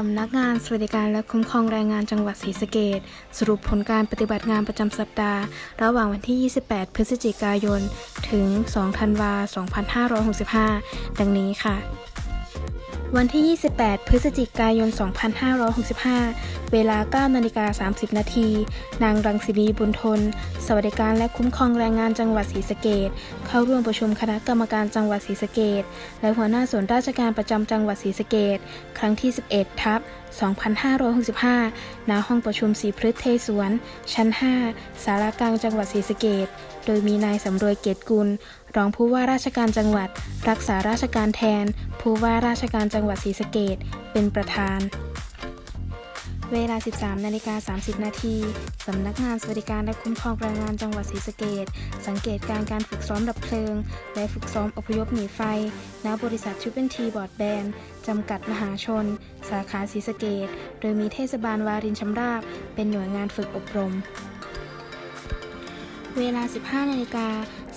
สำนักงานสวัสดิการและคุ้มครองแรงงานจังหวัดศรีสะเกดสรุปผลการปฏิบัติงานประจำสัปดาห์ ระหว่างวันที่ 28 พฤศจิกายน ถึง 2 ธันวาคม2565 ดังนี้ค่ะ วันที่ 28 พฤศจิกายน 2565 เวลา 9 นาฬิกา 30 นาที นางรังสินีบุญทน สวัสดิการและคุ้มครองแรงงานจังหวัดศรีสะเกษเข้าร่วมประชุมคณะกรรมการจังหวัดศรีสะเกษและหัวหน้าส่วนราชการประจำจังหวัดศรีสะเกษครั้งที่ 11 ทับ 2565 ณ ห้องประชุมสีพฤทเทสวน ชั้น 5 สารากลางจังหวัดศรีสะเกษโดยมีนายสำรวยเกตกุลรองผู้ว่าราชการจังหวัด รักษาราชการแทน ผู้ว่าราชการจังหวัดศรีสะเกษเป็นประธาน เวลา 13 นาฬิกา 30 นาที สำนักงานสวัสดิการและคุ้มครองแรงงานจังหวัดศรีสะเกษสังเกตการการฝึกซ้อมดับเพลิง และฝึกซ้อมอพยพหนีไฟ ณ บริษัททริปเปิลทีบอร์ดแบนจำกัดมหาชน สาขาศรีสะเกษโดยมีเทศบาลวารินชำราบ เป็นหน่วยงานฝึกอบรมเวลา 15นาฬิกา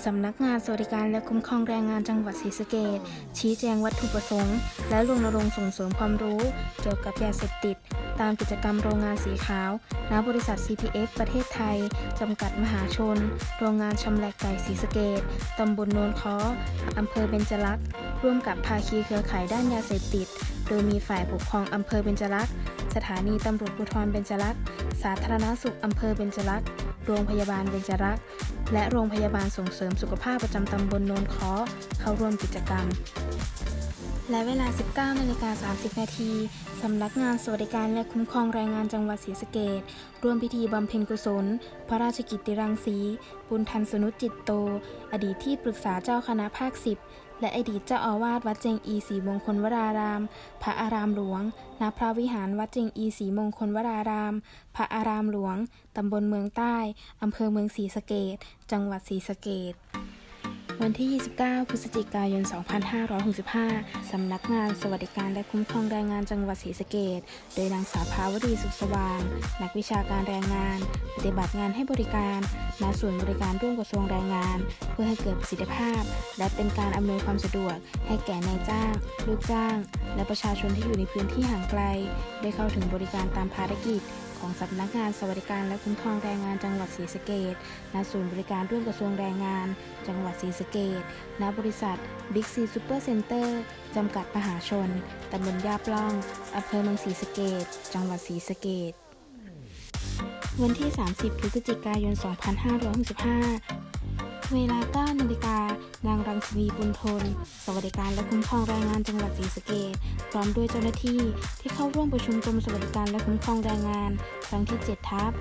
สำนักงานสวัสดิการและคุ้มครองแรงงานจังหวัดศรีสะเกษชี้แจงวัตถุประสงค์ และรณรงค์ส่งเสริมความรู้ เกี่ยวกับยาเสพติด ตามกิจกรรมโรงงานสีขาวณบริษัท CPF ประเทศไทย จำกัดมหาชน โรงงานชำแหละไก่ศรีสะเกษตำบลโนนคออำเภอเบญจลักษ์ร่วมกับภาคีเครือข่ายด้านยาเสพติด โดยมีฝ่ายปกครองอำเภอเบญจลักษ์สถานีตำรวจภูธรเบญจลักษ์สาธารณสุขอำเภอเบญจลักษ์โรงพยาบาลเบญจรักษ์ และโรงพยาบาลส่งเสริมสุขภาพประจำตำบลโนนคอเข้าร่วมกิจกรรม และเวลา 19นาฬิกา30 นาทีสำนักงานสวัสดิการและคุ้มครองแรงงานจังหวัดศรีสะเกดร่วมพิธีบำเพ็ญกุศล พระราชกิจติรังสีบุญทันสนุจิตโต อดีตที่ปรึกษาเจ้าคณะภาค 10 และอดีตเจ้าอาวาสวัดเจงอีสีมงคลวราราม พระอารามหลวง ณ พระวิหารวัดเจงอีสีมงคลวราราม พระอารามหลวง ตำบลเมืองใต้ อำเภอเมืองศรีสะเกดจังหวัดศรีสะเกด วันที่ 29 พฤศจิกายน 2565 สำนักงานสวัสดิการและคุ้มครองแรงงานจังหวัดศรีสะเกษโดยนางสาวภาวดีสุขสว่าง นักวิชาการแรงงาน ปฏิบัติงานให้บริการณส่วนบริการร่วมกระทรวงแรงงาน เพื่อให้เกิดประสิทธิภาพ และเป็นการอำนวยความสะดวก ให้แก่นายจ้าง ลูกจ้าง และประชาชนที่อยู่ในพื้นที่ห่างไกล ได้เข้าถึงบริการตามภารกิจ ของสำนักงานสวัสดิการและคุ้มครองแรงงานจังหวัดศรีสะเกดณศูนย์บริการร่วมกระทรวงแรงงาน จังหวัดศรีสะเกดณบริษัทบิ๊กซีซูเปอร์เซ็นเตอร์จำกัดมหาชน ตำบลยาปล่อง อำเภอเมืองศรีสะเกดจังหวัดศรีสะเกดวันที่ 30 พฤศจิกายน 2565 เวลา9นาฬิกานางรังสีบุญทน สวัสดิการและคุ้มครองแรงงานจังหวัดศรีสะเกษพร้อมด้วยเจ้าหน้าที่ที่เข้าร่วมประชุมกรมสวัสดิการและคุ้มครองแรงงาน ครั้งที่ 7 ทับ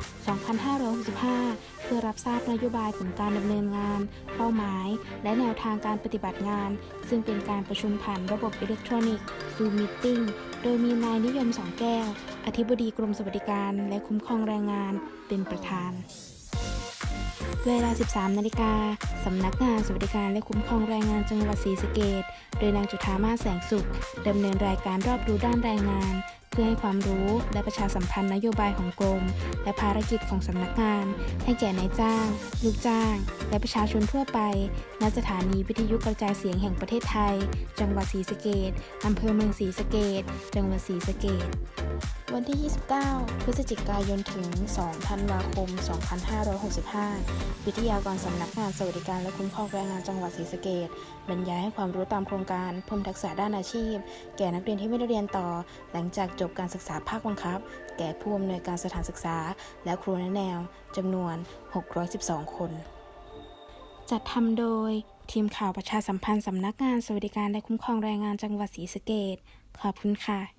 2565 เพื่อรับทราบนโยบายผลการดำเนินงาน เป้าหมาย และแนวทางการปฏิบัติงาน ซึ่งเป็นการประชุมผ่านระบบอิเล็กทรอนิกส์ Zoom Meeting โดยมีนายนิยมสองแก้ว อธิบดีกรมสวัสดิการและคุ้มครองแรงงาน เป็นประธาน เวลา 13 นาฬิกา สำนักงานสวัสดิการและคุ้มครองแรงงานจังหวัดศรีสะเกดโดยนางจุธามาแสงสุขดำเนินรายการรอบดูด้านแรงงาน พื่อให้ความรู้และประชาสัมพันธ์นโยบายของกรม และภารกิจของสำนักงาน ให้แก่นายจ้าง ลูกจ้าง และประชาชนทั่วไปณสถานีวิทยุกระจายเสียงแห่งประเทศไทย จังหวัดศรีสะเกษอำเภอเมืองศรีสะเกษจังหวัดศรีสะเกษวันที่ 29 พฤศจิกายน ถึง 2 ธันวาคม 2565 วิทยากรสำนักงานสวัสดิการและคุ้มครองแรงงานจังหวัดศรีสะเกษบรรยายให้ความรู้ตามโครงการเพิ่มทักษะด้านอาชีพ แก่นักเรียนที่ไม่ได้เรียนต่อ หลังจากจบการศึกษาภาคบังคับ แก่ผู้อำนวยการสถานศึกษา และครูแนะแนวจำนวน 612 คน จัดทำโดยทีมข่าวประชาสัมพันธ์สำนักงานสวัสดิการและคุ้มครองแรงงานจังหวัดศรีสะเกดขอบคุณค่ะ